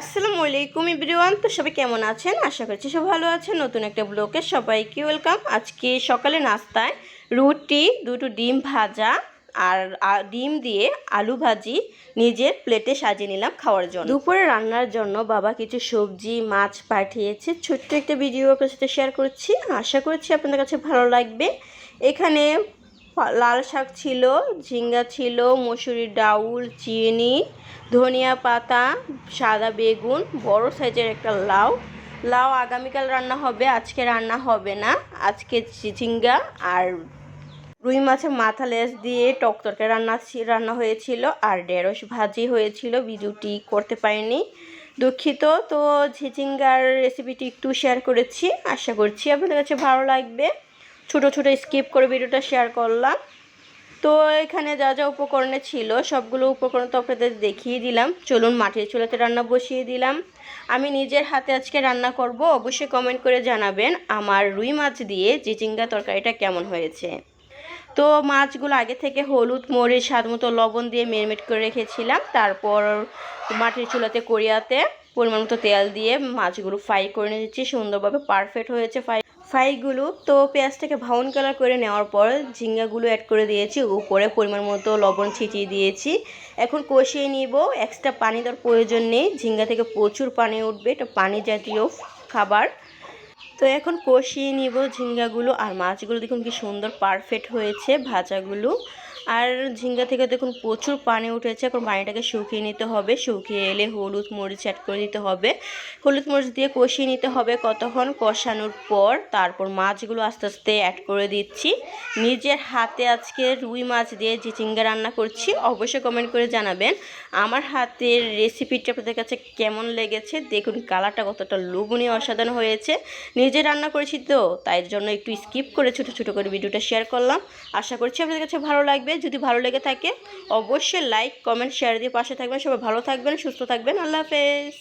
আসসালামু আলাইকুম এভরিওয়ান, তো সবাই কেমন আছেন? আশা করছি সব ভালো আছেন। নতুন একটা ব্লকে সবাইকে ওয়েলকাম। আজকে সকালে নাস্তায় রুটি, দুটো ডিম ভাজা আর ডিম দিয়ে আলু ভাজি নিজের প্লেটে সাজিয়ে নিলাম খাওয়ার জন্য। দুপুরে রান্নার জন্য বাবা কিছু সবজি, মাছ পাঠিয়েছে। ছোট্ট একটা ভিডিও আপনার সাথে শেয়ার করছি। আশা করছি আপনাদের কাছে ভালো লাগবে। এখানে লাল শাক ছিল, ঝিঙ্গা ছিল, মসুরির ডাউল, চিনি, ধনিয়া পাতা, সাদা বেগুন, বড় সাইজের একটা লাউ। লাউ আগামীকাল রান্না হবে, আজকে রান্না হবে না। আজকে ঝিঙ্গা আর রুই মাছের মাথা লেস দিয়ে টক তরকারি রান্না রান্না হয়েছিল, আর ঢেঁড়স ভাজি হয়েছিল ভিডিওটি করতে পারিনি। দুঃখিত, তো ঝিঝিঙ্গার রেসিপিটি একটু শেয়ার করেছি। আশা করছি আপনাদের কাছে ভালো লাগবে। ছোট ছোট স্কিপ করে ভিডিওটা শেয়ার করলাম। তো এখানে যা যা উপকরণে ছিল, সবগুলো উপকরণ তো আপনাদের দেখিয়ে দিলাম। চলুন মাটির চুলাতে রান্না বসিয়ে দিলাম। আমি নিজের হাতে আজকে রান্না করব, অবশ্যই কমেন্ট করে জানাবেন আমার রুই মাছ দিয়ে চিচিঙ্গা তরকারিটা কেমন হয়েছে। তো মাছগুলো আগে থেকে হলুদ, মরিচ, স্বাদ মতো লবণ দিয়ে মেরিনেট করে রেখেছিলাম। তারপর মাটির চুলাতে কড়িয়াতে পরিমাণ মতো তেল দিয়ে মাছগুলো ফ্রাই করে নিয়েছি। সুন্দরভাবে পারফেক্ট হয়েছে ফ্রাই ফ্রাইগুলো তো পেঁয়াজটাকে ভাউন কালার করে নেওয়ার পর ঝিঙ্গাগুলো অ্যাড করে দিয়েছি। উপরে পরিমাণ মতো লবণ ছিটিয়ে দিয়েছি। এখন কষিয়ে নিব। এক্সট্রা পানি দেওয়ার প্রয়োজন নেই। ঝিঙ্গা থেকে প্রচুর পানি উঠবে। এটা পানি জাতীয় খাবার। তো এখন কষিয়ে নিব ঝিঙ্গাগুলো। আর মাছগুলো দেখুন কি সুন্দর পারফেক্ট হয়েছে ভাজাগুলো। আর ঝিঙ্গা থেকে দেখুন প্রচুর পানি উঠেছে, এখন পানিটাকে শুকিয়ে নিতে হবে। শুকিয়ে এলে হলুদ মরিচ অ্যাড করে দিতে হবে। হলুদ মরিচ দিয়ে কষিয়ে নিতে হবে কতক্ষণ? কষানোর পর তারপর মাছগুলো আস্তে আস্তে অ্যাড করে দিচ্ছি। নিজের হাতে আজকে রুই মাছ দিয়ে চিচিঙ্গা রান্না করছি, অবশ্যই কমেন্ট করে জানাবেন। আমার হাতের রেসিপিটা আপনাদের কাছে কেমন লেগেছে? দেখুন কালারটা কতটা লোভনীয়, অসাধারণ হয়েছে। নিজে রান্না করেছি তো, তাই জন্য একটু স্কিপ করে ছোটো ছোটো করে ভিডিওটা শেয়ার করলাম। আশা করছি আপনাদের কাছে ভালো লাগবে যদি ভালো লেগে থাকে, অবশ্যই লাইক কমেন্ট শেয়ার দিয়ে পাশে থাকবেন। সবাই ভালো থাকবেন, সুস্থ থাকবেন। আল্লাহ হাফেজ।